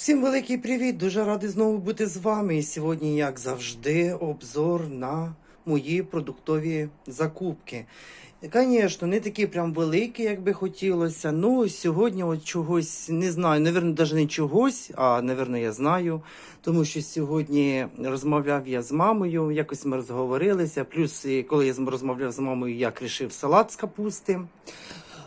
Всім великий привіт! Дуже радий знову бути з вами. І сьогодні, як завжди, обзор на мої продуктові закупки. Звісно, не такі прям великі, як би хотілося. Ну, сьогодні от чогось не знаю, навірно, навіть не чогось, а навірно, я знаю. Тому що сьогодні розмовляв я з мамою, якось ми розговорилися. Плюс, коли я розмовляв з мамою, я кришив салат з капусти.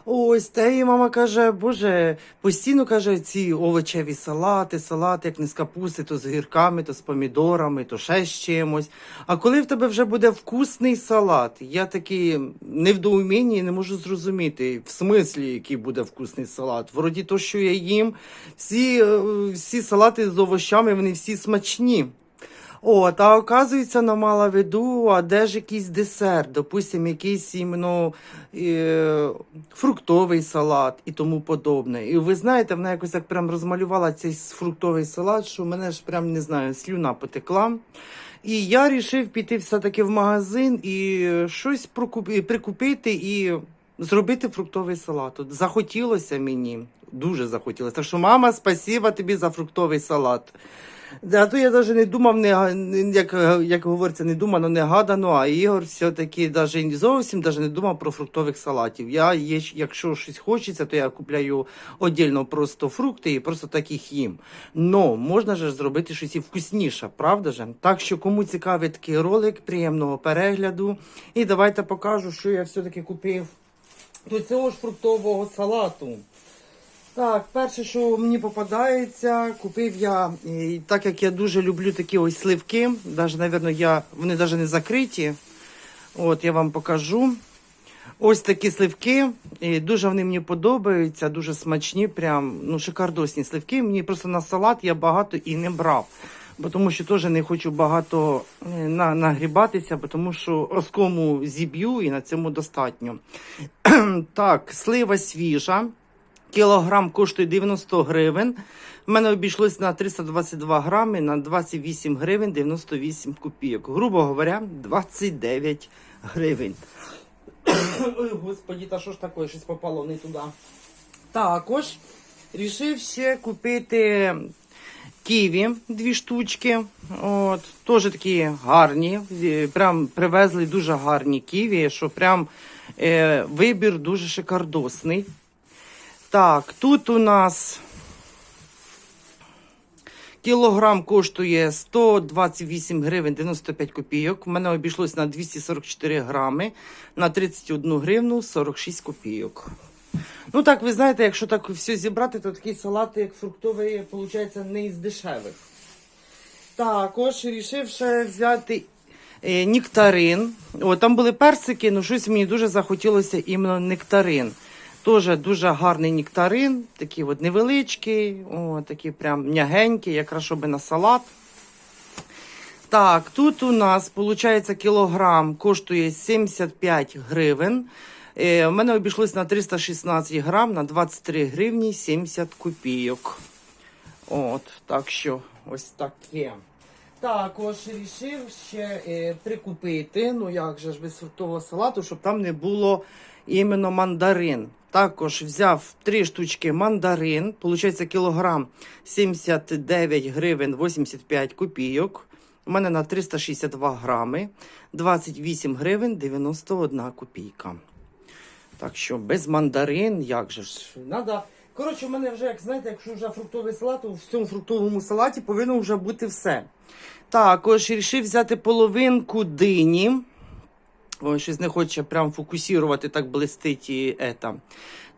Ось, та і мама каже, боже, постійно каже, ці овочеві салати, салати, як не з капусти, то з гірками, то з помідорами, то ще з чимось. А коли в тебе вже буде вкусний салат, я такий не в не можу зрозуміти, в смислі, який буде вкусний салат. Вроді то, що я їм, всі, е, всі салати з овощами, вони всі смачні. От, а оказується, вона мала в виду, а де ж якийсь десерт, допустим, якийсь іменно е, фруктовий салат і тому подобне. І ви знаєте, вона якось так прям розмалювала цей фруктовий салат, що мене ж прям не знаю, слюна потекла. І я рішив піти все-таки в магазин і щось прикупити і зробити фруктовий салат. От захотілося мені, дуже захотілося. Так що, мама, спасіба тобі за фруктовий салат. Да, то я навіть не думав, не, га- не- як, як говориться, не думано, не гадано, а Ігор все-таки навіть зовсім даже не думав про фруктових салатів. Я, якщо щось хочеться, то я купляю віддільно просто фрукти і просто так їх їм. Но можна ж зробити щось і вкусніше, правда ж? Так що кому цікавий такий ролик, приємного перегляду. І давайте покажу, що я все-таки купив до цього ж фруктового салату. Так, перше, що мені попадається, купив я, і так як я дуже люблю такі ось сливки, навіть, напевно, я, вони навіть не закриті. От я вам покажу. Ось такі сливки. І дуже вони мені подобаються, дуже смачні, прям ну, шикардосні сливки. Мені просто на салат я багато і не брав. Бо тому що теж не хочу багато е, на, нагрібатися, бо тому що оскому зіб'ю і на цьому достатньо. так, слива свіжа. Кілограм коштує 90 гривень. В мене обійшлось на 322 грами на 28 гривень 98 копійок. Грубо говоря, 29 гривень. Ой, господі, та що ж таке, щось попало не туди. Також рішив ще купити ківі, дві штучки. От, теж такі гарні. Е, Прям привезли дуже гарні ківі, що прям е, вибір дуже шикардосний. Так, тут у нас кілограм коштує 128 гривень 95 копійок. У мене обійшлось на 244 грами на 31 гривну 46 копійок. Ну так, ви знаєте, якщо так все зібрати, то такий салат, як фруктовий, виходить, не із дешевих. Також рішив ще взяти е, нектарин. О, там були персики, але щось мені дуже захотілося іменно нектарин. Теж дуже гарний нектарин, такий от невеличкий, о, такий прям м'ягенький, якраз щоб на салат. Так, тут у нас виходить кілограм коштує 75 гривень. Е, у мене обійшлось на 316 грам на 23 гривні 70 копійок. От, так що ось таке. Також рішив ще е, прикупити, ну як же ж без фруктового салату, щоб там не було іменно мандарин. Також взяв три штучки мандарин, получається кілограм 79 гривень 85 копійок. У мене на 362 грами, 28 гривень 91 копійка. Так що без мандарин, як же ж? Надо. Коротше, в мене вже, як знаєте, якщо вже фруктовий салат, то в цьому фруктовому салаті повинно вже бути все. Також вирішив взяти половинку дині. Ой, щось не хоче прям фокусувати, так блистить і ета.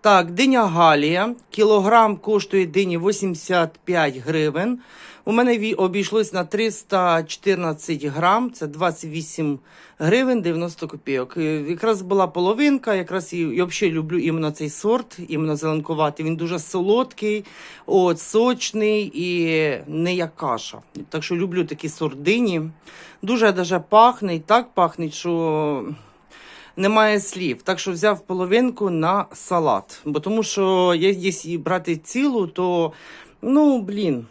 Так, диня Галія. Кілограм коштує дині 85 гривень. У мене обійшлось на 314 грам, це 28 гривень 90 копійок. Е, Якраз була половинка, якраз і, я взагалі люблю іменно цей сорт, іменно зеленкуватий. Він дуже солодкий, от, сочний і не як каша. Так що люблю такі сорт дині. Дуже даже пахне, і так пахне, що немає слів. Так що взяв половинку на салат. Бо тому що якщо брати цілу, то ну блін.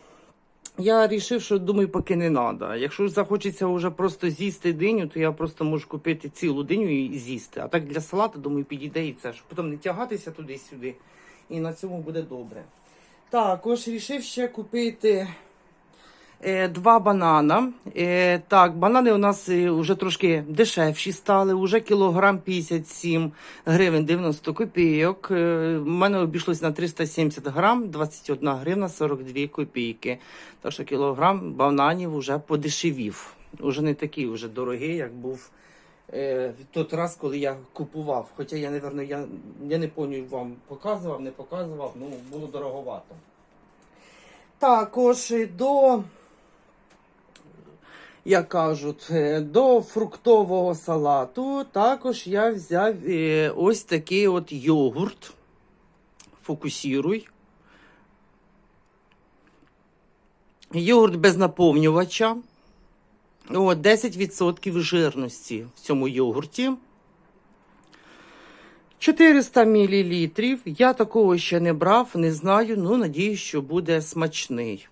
Я вирішив, що думаю, поки не треба. Якщо захочеться вже просто з'їсти диню, то я просто можу купити цілу диню і з'їсти. А так для салату, думаю, підійде і це, щоб потім не тягатися туди-сюди. І на цьому буде добре. Також рішив ще купити два банана. Е, так, банани у нас е, вже трошки дешевші стали, уже кілограм 57 гривень 90 копійок. Е, в мене обійшлось на 370 грам, 21 гривна 42 копійки. Так що кілограм бананів вже подешевів. Уже не такий вже дорогий, як був е, в той раз, коли я купував. Хоча я, напевно, я, я не пам'ятаю, вам показував, не показував, ну було дороговато. Також до, як кажуть, е, до фруктового салату також я взяв е, ось такий от йогурт. Фокусіруй. Йогурт без наповнювача. О, 10% жирності в цьому йогурті. 400 мл. Я такого ще не брав, не знаю, ну надіюсь, що буде смачний.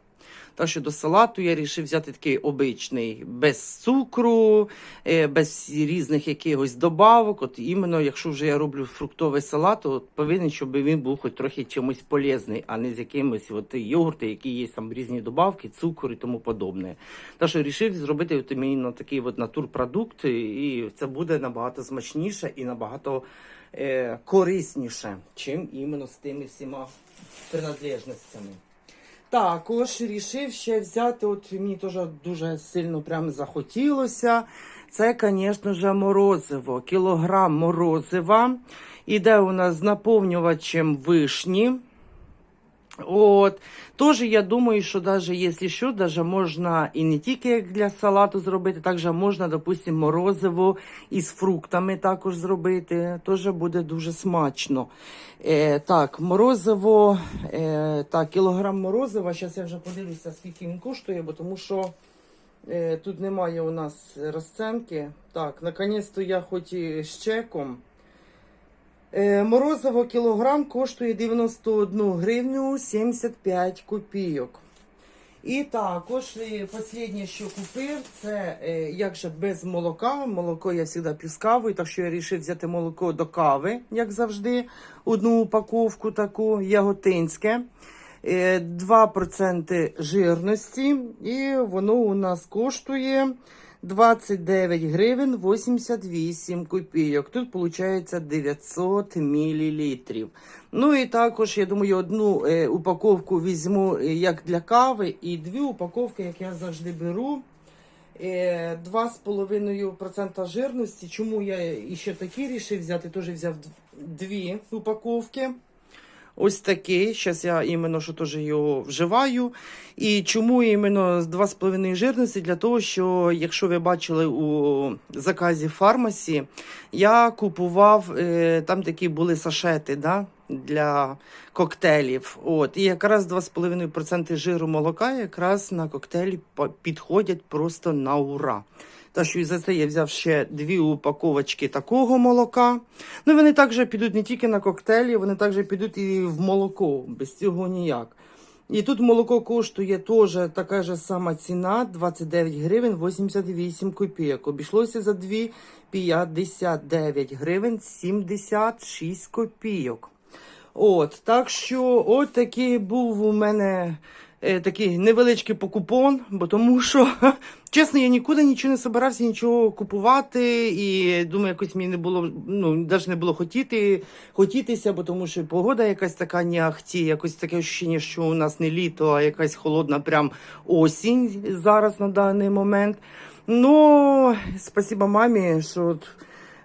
Так що до салату я вирішив взяти такий обичний, без цукру, е, без різних якихось добавок. От іменно, якщо вже я роблю фруктовий салат, то повинен, щоб він був хоч трохи чимось полезний, а не з якимось от йогурти, які є там різні добавки, цукор і тому подобне. Так що вирішив зробити от іменно такий от натурпродукт, і це буде набагато смачніше і набагато е, корисніше, чим іменно з тими всіма принадлежностями. Також рішив ще взяти, от мені теж дуже сильно прям захотілося. Це, звісно морозиво. Кілограм морозива. Іде у нас з наповнювачем вишні. От. Тоже я думаю, що даже якщо що, даже можна і не тільки як для салату зробити, також можна, допустимо, морозиво із фруктами також зробити. Тоже буде дуже смачно. Е, так, морозиво, е, так, кілограм морозива. Зараз я вже подивлюся, скільки він коштує, бо тому що е, тут немає у нас розценки. Так, наконець-то я хоч і з чеком. Е, Морозиво кілограм коштує 91 гривню 75 копійок. І також е, останнє, що купив, це е, як же без молока. Молоко я завжди п'ю з кавою, так що я вирішив взяти молоко до кави, як завжди. Одну упаковку таку яготинське. Е, 2% жирності, і воно у нас коштує 29 гривень 88 копійок. Тут виходить 900 мл. Ну і також, я думаю, одну е, упаковку візьму е, як для кави, і дві упаковки, як я завжди беру. Е, 2,5% жирності. Чому я ще такі рішив взяти? Теж взяв дві упаковки. Ось такий. Зараз я іменно що теж його вживаю. І чому іменно з 2,5 жирності? Для того, що якщо ви бачили у заказі фармасі, я купував е, там такі були сашети да, для коктейлів. От, і якраз 2,5% жиру молока якраз на коктейлі підходять просто на ура. Та що і за це я взяв ще дві упаковочки такого молока. Ну, вони також підуть не тільки на коктейлі, вони також підуть і в молоко. Без цього ніяк. І тут молоко коштує теж така ж сама ціна 29 гривень 88 копійок. Обійшлося за 2 59 гривень 76 копійок. От, так що от такий був у мене е, такий невеличкий покупон, бо тому що, чесно, я нікуди нічого не збирався, нічого купувати. І думаю, якось мені не було, ну, навіть не було хотіти, хотітися, бо тому що погода якась така не ахті, якось таке ощущення, що у нас не літо, а якась холодна прям осінь зараз на даний момент. Ну, спасибо мамі, що от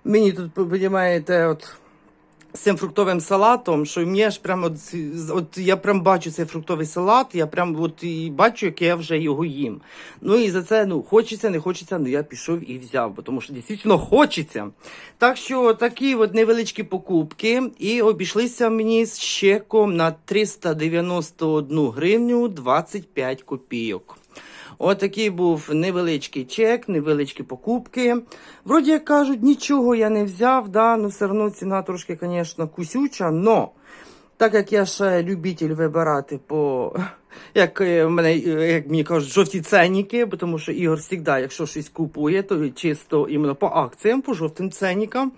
мені тут, розумієте, от з цим фруктовим салатом, що мені аж прям от, от я прям бачу цей фруктовий салат, я прям от і бачу, як я вже його їм. Ну і за це ну хочеться, не хочеться, ну я пішов і взяв, бо тому що дійсно хочеться. Так що такі от невеличкі покупки, і обійшлися мені з чеком на 391 гривню 25 копійок. Отакий був невеличкий чек, невеличкі покупки. Вроді як кажуть, нічого я не взяв, да, ну все одно ціна трошки, звісно, кусюча, но Так як я ще любитель вибирати по як е, мене, е, як мені кажуть, жовті ценники, бо тому що Ігор завжди, якщо щось купує, то чисто іменно по акціям, по жовтим ценникам.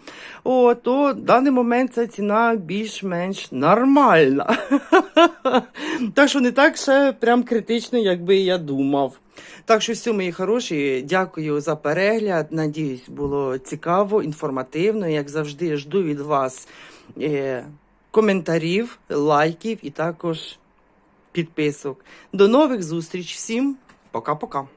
О, то в даний момент ця ціна більш-менш нормальна. так що не так ще прям критично, як би я думав. Так що все, мої хороші, дякую за перегляд. Надіюсь, було цікаво, інформативно. Як завжди, жду від вас е, коментарів, лайків і також підписок. До нових зустріч всім. Пока-пока.